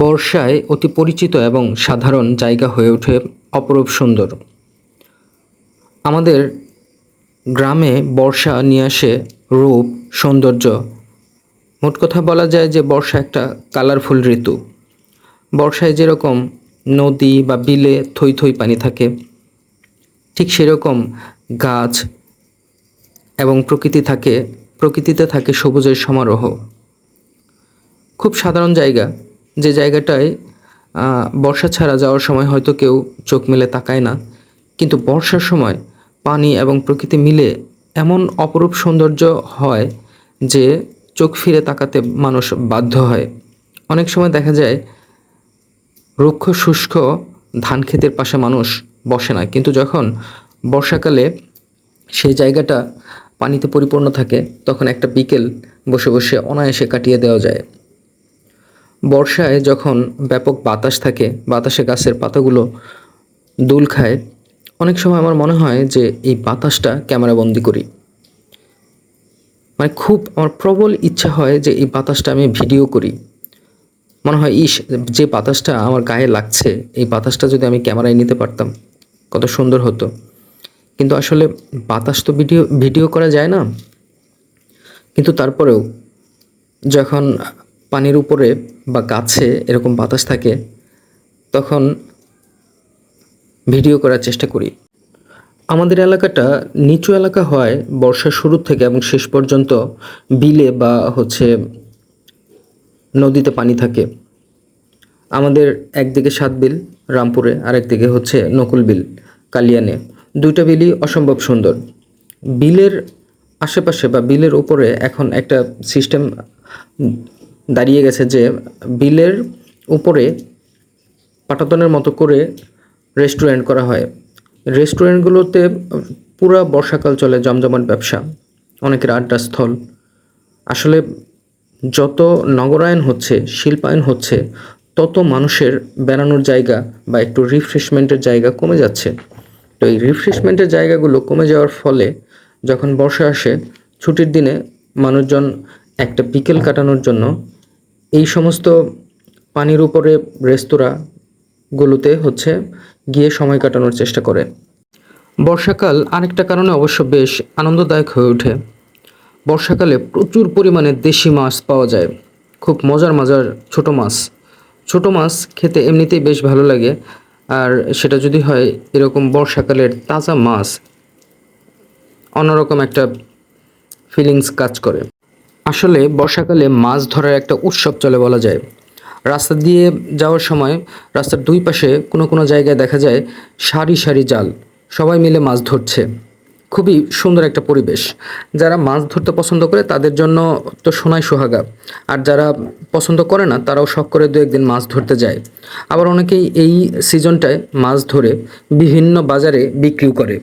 বর্ষায় অতি পরিচিত এবং সাধারণ জায়গা হয়ে ওঠে অপরূপ সুন্দর। আমাদের গ্রামে বর্ষা নিয়ে আসে রূপ, সৌন্দর্য। মোট কথা বলা যায় যে বর্ষা একটা কালারফুল ঋতু। বর্ষায় যেরকম নদী বা বিলে থই থই পানি থাকে, ঠিক সেরকম গাছ এবং প্রকৃতি থাকে, প্রকৃতিতে থাকে সবুজের সমারোহ। খুব সাধারণ জায়গা। যে জায়গাটায় বর্ষা ছাড়া যাওয়ার সময় হয়তো কেউ চোখ মেলে তাকায় না। কিন্তু বর্ষার সময় পানি এবং প্রকৃতি মিলে এমন অপরূপ সৌন্দর্য হয় যে চোখ ফিরে তাকাতে মানুষ বাধ্য হয়। অনেক সময় দেখা যায়, রুক্ষ শুষ্ক ধান ক্ষেতের পাশে মানুষ বসে না। কিন্তু যখন বর্ষাকালে সেই জায়গাটা পানিতে পরিপূর্ণ থাকে, তখন একটা বিকেল বসে বসে অনায়াসে কাটিয়ে দেওয়া যায়। বর্ষায় যখন ব্যাপক বাতাস থাকে, বাতাসে গাছের পাতাগুলো দুল খায়, অনেক সময় আমার মনে হয় যে এই বাতাসটা ক্যামেরাবন্দি করি। মানে খুব আমার প্রবল ইচ্ছা হয় যে এই বাতাসটা আমি ভিডিও করি। মনে হয়, ইস, যে বাতাসটা আমার গায়ে লাগছে, এই বাতাসটা যদি আমি ক্যামেরায় নিতে পারতাম, কত সুন্দর হতো। কিন্তু আসলে বাতাস তো ভিডিও ভিডিও করা যায় না। কিন্তু তারপরেও যখন পানির উপরে বা গাছে এরকম বাতাস থাকে, তখন ভিডিও করার চেষ্টা করি। আমাদের এলাকাটা নিচু এলাকা হয় বর্ষার শুরু থেকে এবং শেষ পর্যন্ত বিলে বা হচ্ছে নদীতে পানি থাকে। আমাদের একদিকে সাত বিল রামপুরে আর একদিকে হচ্ছে নকুল বিল, কালিয়ানে। দুইটা বিলই অসম্ভব সুন্দর। বিলের আশেপাশে বা বিলের উপরে এখন একটা সিস্টেম দাঁড়িয়ে গেছে যে বিলের উপরে পাটাতনের মতো করে রেস্টুরেন্ট করা হয়। রেস্টুরেন্টগুলোতে পুরা বর্ষাকাল চলে জমজমাট ব্যবসা, অনেকের আড্ডাস্থল। আসলে যত নগরায়ন হচ্ছে, শিল্পায়ন হচ্ছে, তত মানুষের বেড়ানোর জায়গা বা একটু রিফ্রেশমেন্টের জায়গা কমে যাচ্ছে। তো এই রিফ্রেশমেন্টের জায়গাগুলো কমে যাওয়ার ফলে যখন বর্ষা আসে, ছুটির দিনে মানুষজন একটা বিকেল কাটানোর জন্য এই সমস্ত পানির উপরে রেস্তোরাঁগুলোতে হচ্ছে গিয়ে সময় কাটানোর চেষ্টা করে। বর্ষাকাল আরেকটা কারণে অবশ্য বেশ আনন্দদায়ক হয়ে ওঠে। বর্ষাকালে প্রচুর পরিমাণে দেশি মাছ পাওয়া যায়। খুব মজার মজার ছোট মাছ। ছোট মাছ খেতে এমনিতেই বেশ ভালো লাগে। আর সেটা যদি হয় এরকম বর্ষাকালের তাজা মাছ, অন্যরকম একটা ফিলিংস কাজ করে। আসলে বর্ষাকালে মাছ ধরার একটা উৎসব চলে বলা যায়। রাস্তা দিয়ে যাওয়ার সময় রাস্তার দুই পাশে কোনো কোনো জায়গায় দেখা যায় সারি সারি জাল, সবাই মিলে মাছ ধরছে। খুবই সুন্দর একটা পরিবেশ। যারা মাছ ধরতে পছন্দ করে তাদের জন্য তো সোনাই সোহাগা। আর যারা পছন্দ করে না তারাও শখ করে দু একদিন মাছ ধরতে যায়। আবার অনেকেই এই সিজনটায় মাছ ধরে বিভিন্ন বাজারে বিক্রিও করে।